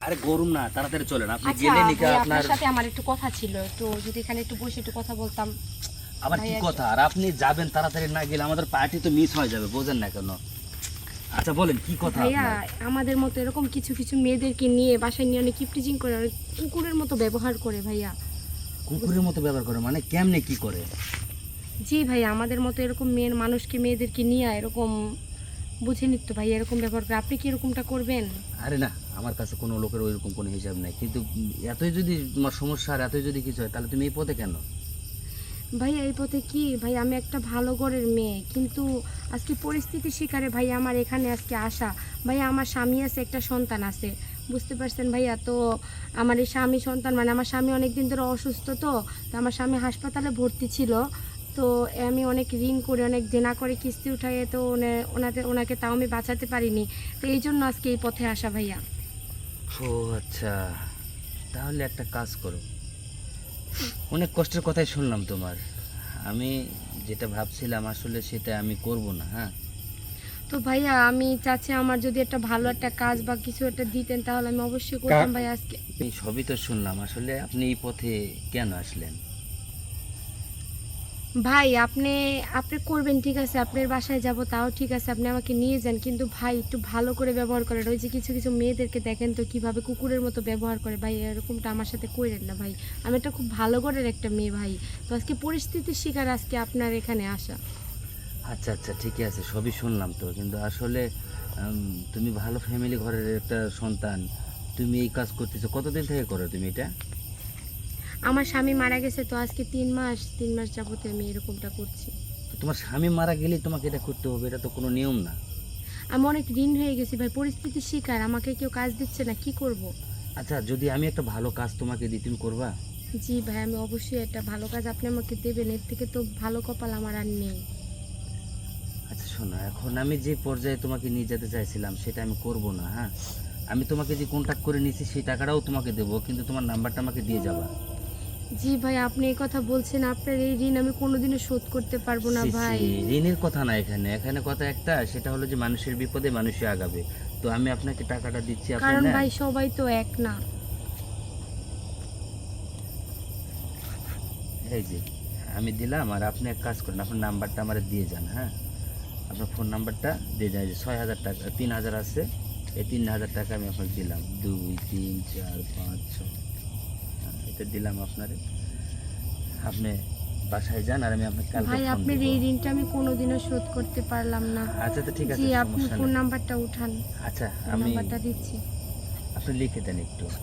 আরে গরম না তাড়াতাড়ি চলেন। আপনি আচ্ছা গেলে নিকা আপনার সাথে আমার একটু কথা ছিল তো যদি এখানে একটু বসে একটু কথা বলতাম। আবার কি কথা? আর আপনি যাবেন তাড়াতাড়ি না গেলে আমাদের পার্টি তো মিস হয়ে যাবে বোঝেন না কেন? আচ্ছা বলেন কি কথা ভাইয়া আমাদের মতো এরকম কিছু কিছু মেয়েদেরকে নিয়ে বাসায় নিয়ে অনেক কিপটিজিং করে অনেক কুকুরের মতো ব্যবহার করে ভাইয়া। কুকুরের মতো ব্যবহার করে মানে কেমনে কি করে? জি ভাইয়া আমাদের মতো এরকম মেয়ের মানুষকে মেয়েদেরকে নিয়ে এরকম বুঝে নিত ভাই এরকম ব্যবহার করে। আপনি কি এরকমটা করবেন? আরে না আমার কাছে কোনো লোকের ওইরকম কোনো হিসাব নাই। কিন্তু এতই যদি তোমার সমস্যা আর এতই যদি কিছু হয় তাহলে তুমি এই পথে কেন? ভাই এই পথে কি? ভাই আমি একটা ভালো ঘরের মেয়ে কিন্তু আজকে পরিস্থিতির শিকারে ভাই আমার এখানে আজকে আসা। ভাই আমার স্বামী আছে একটা সন্তান আছে। বুঝতে পারছেন ভাইয়া? তো আমার এই স্বামী সন্তান মানে আমার স্বামী অনেক দিন ধরে অসুস্থ তো তো আমার স্বামী হাসপাতালে ভর্তি ছিল। তো আমি অনেক ঋণ করে অনেক দেনা করে কিস্তি উঠাইয়ে তো ওনে- ওনাদের ওনাকে তাও আমি বাঁচাতে পারিনি। তো এই জন্য আজকে এই পথে আসা ভাইয়া। ও আচ্ছা। তাহলে একটা কাজ করো। অনেক কষ্টের কথাই শুনলাম তোমার। আমি যেটা ভাবছিলাম আসলে সেটা আমি করব না হ্যাঁ? তো ভাইয়া আমি চাচ্ছি আমার যদি একটা ভালো একটা কাজ বা কিছু একটা দিতেন তাহলে আমি অবশ্যই করতাম ভাই আজকে। এই সবই তো শুনলাম। আসলে আপনি এই পথে কেন আসলেন? ভাই, আপনি আপনি করবেন ঠিক আছে, আপনার বাসায় যাব, তাও ঠিক আছে, আপনি আমাকে নিয়ে যান। কিন্তু ভাই, একটু ভালো করে ব্যবহার করেন। ওই যে কিছু কিছু মেয়েদেরকে দেখেন তো, কীভাবে কুকুরের মতো ব্যবহার করে। ভাই, এরকমটা আমার সাথে করেন না ভাই। আমি একটা খুব ভালো ঘরের একটা মেয়ে ভাই। তো আজকে পরিস্থিতির শিকার আজকে আপনার এখানে আসা। আচ্ছা আচ্ছা ঠিকই আছে, সবই শুনলাম তো। কিন্তু আসলে তুমি ভালো ফ্যামিলি ঘরের একটা সন্তান। তুমি এই কাজ করতেছো, কতদিন থেকে করো তুমি এটা? আমার স্বামী মারা গেছে তো আজকে তিন মাস তিন মাস যাবতে আমি এরকমটা করছি। তোমার স্বামী মারা গেলেই তোমাকে এটা করতে হবে এটা তো কোনো নিয়ম না। আমি অনেক ঋণ হয়ে গেছি ভাই পরিস্থিতির শিকার আমাকে কেউ কাজ দিচ্ছে না কি করব। আচ্ছা যদি আমি একটা ভালো কাজ তোমাকে দিই তুমি করবা? জি ভাই আমি অবশ্যই একটা ভালো কাজ আপনি আমাকে দেবেন এর থেকে তো ভালো কপাল আমার আর নেই। আচ্ছা শোনো এখন আমি যে পর্যায়ে তোমাকে নিয়ে যেতে চাইছিলাম সেটা আমি করব না হ্যাঁ? আমি তোমাকে যে কন্ট্যাক্ট করে নিয়েছি সেই টাকাটাও তোমাকে দেবো কিন্তু তোমার নাম্বারটা আমাকে দিয়ে যাবা। জি ভাই আপনি এই কথা বলছেন আপনার এই ঋণ আমি কোনোদিনও শোধ করতে পারব না ভাই। ঋণের কথা না এখানে। এখানে কথা একটা সেটা হলো যে মানুষের বিপদে মানুষই আগাবে। তো আমি আপনাকে টাকাটা দিচ্ছি আপনি কারণ নেন। ভাই সবাই তো এক না। এই যে আমি দিলাম আর আপনি এক কাজ করেন আপনার নাম্বারটা আমার দিয়ে যান হ্যাঁ? আপনার ফোন নাম্বারটা দিয়ে যান এই যে ছয় হাজার টাকা তিন হাজার আছে এই তিন হাজার টাকা আমি আপনাকে দিলাম। দুই তিন চার পাঁচ ছয়। হ্যাঁ, দিলাম আপনারে। আপনি বাসায় যান আর আমি আপনাকে কালকে ভাই আপনি আপনার এই ঋণটা আমি কোনোদিনও শোধ করতে পারলাম না। আচ্ছা তো ঠিক আছে জি আপনি ফোন নাম্বারটা উঠান। আচ্ছা আমি নাম্বারটা দিচ্ছি। আপনি লিখে দেন একটু।